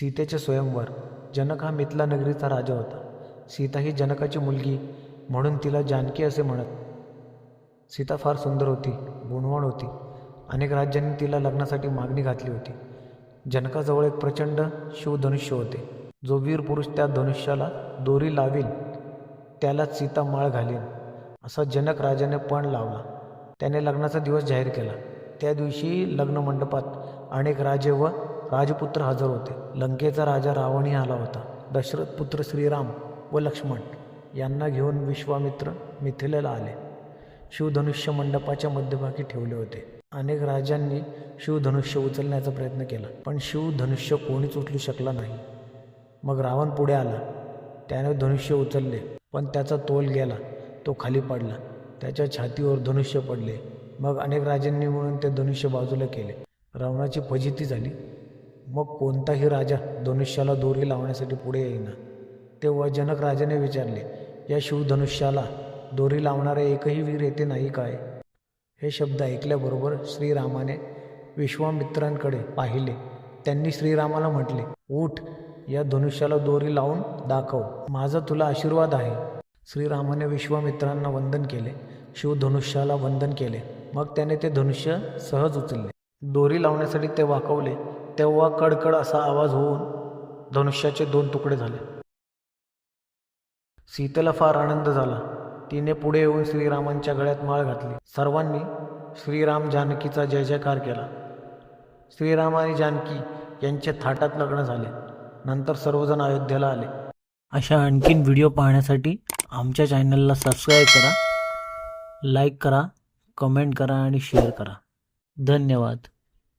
सीतेचे स्वयंवर जनक हा मिथिला नगरीचा राजा होता. सीता ही जनकाची मुलगी म्हणून तिला जानकी असे म्हणत. सीता फार सुंदर होती गुणवान होती. अनेक राज्यांनी तिला लग्नासाठी मागणी घातली होती. जनकाजवळ एक प्रचंड शिवधनुष्य होते. जो वीर पुरुष त्या धनुष्याला दोरी लावील त्यालाच सीता माळ घालीन असा जनक राजाने पण लावला. त्याने लग्नाचा दिवस जाहीर केला. त्या दिवशी लग्न मंडपात अनेक राजे व राजपुत्र हजर होते. लंकेचा राजा रावणही आला होता. दशरथ पुत्र श्रीराम व लक्ष्मण यांना घेऊन विश्वामित्र मिथिलेला आले. शिवधनुष्य मंडपाच्या मध्यभागी ठेवले होते. अनेक राजांनी शिवधनुष्य उचलण्याचा प्रयत्न केला पण शिवधनुष्य कोणीच उचलू शकला नाही. मग रावण पुढे आला. त्याने धनुष्य उचलले पण त्याचा तोल गेला. तो खाली पडला. त्याच्या छातीवर धनुष्य पडले. मग अनेक राजांनी मिळून ते धनुष्य बाजूला केले. रावणाची फजिती झाली. मग कोणताही राजा धनुष्याला दोरी लावण्यासाठी पुढे येईना. तेव्हा जनक राजाने विचारले या शिवधनुष्याला दोरी लावणारे एकही वीर येते नाही काय? हे शब्द ऐकल्याबरोबर श्रीरामाने विश्वामित्रांकडे पाहिले. त्यांनी श्रीरामाला म्हटले उठ या धनुष्याला दोरी लावून दाखव. माझा तुला आशीर्वाद आहे. श्रीरामाने विश्वामित्रांना वंदन केले. शिवधनुष्याला वंदन केले. मग त्याने ते धनुष्य सहज उचलले. दोरी लावण्यासाठी ते वाकवले. तेव्हा कडकड असा आवाज होऊन धनुष्याचे दोन तुकडे झाले. सीतेला फार आनंद झाला. तिने पुढे येऊन श्रीरामांच्या गळ्यात माळ घातली. सर्वांनी श्रीराम जानकीचा जय जयकार केला. श्रीराम आणि जानकी यांचे थाटात लग्न झाले. नंतर सर्वजण अयोध्येला आले. अशा आणखीन व्हिडिओ पाहण्यासाठी आमच्या चॅनलला सबस्क्राईब करा लाईक करा कमेंट करा आणि शेअर करा. धन्यवाद.